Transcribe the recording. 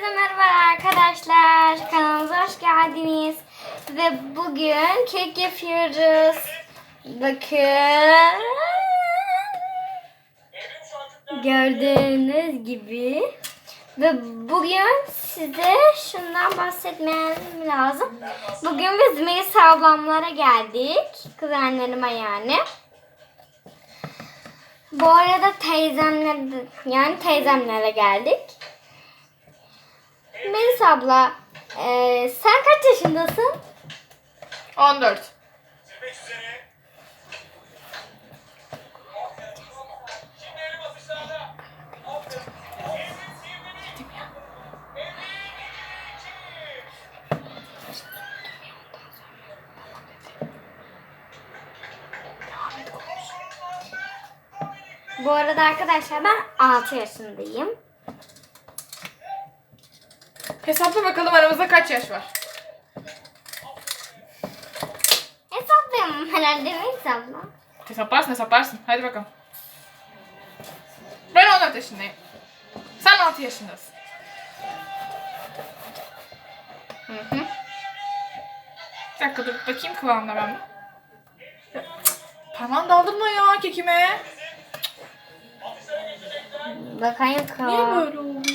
Herkese merhaba arkadaşlar. Kanalımıza hoş geldiniz. Ve bugün kek yapıyoruz. Bakın. Gördüğünüz gibi. Ve bugün size şundan bahsetmem lazım. Bugün biz Melisa ablamlara geldik. Kuzenlerime yani. Bu arada teyzemle yani teyzemlere geldik. Abla e, sen kaç yaşındasın? 14. Bu arada arkadaşlar ben 6 yaşındayım. Hesapla bakalım aramızda kaç yaş var. Hesaplayamam herhalde Melis abla. Hesaplarsın hesaplarsın. Hadi bakalım. Ben 14 yaşındayım. Sen 6 yaşındasın. Hı hı. Bir dakika dur bakayım kıvamına ben. Parmağını daldırma ya kekime. Bakayım Niye kıvam. böyle oldu?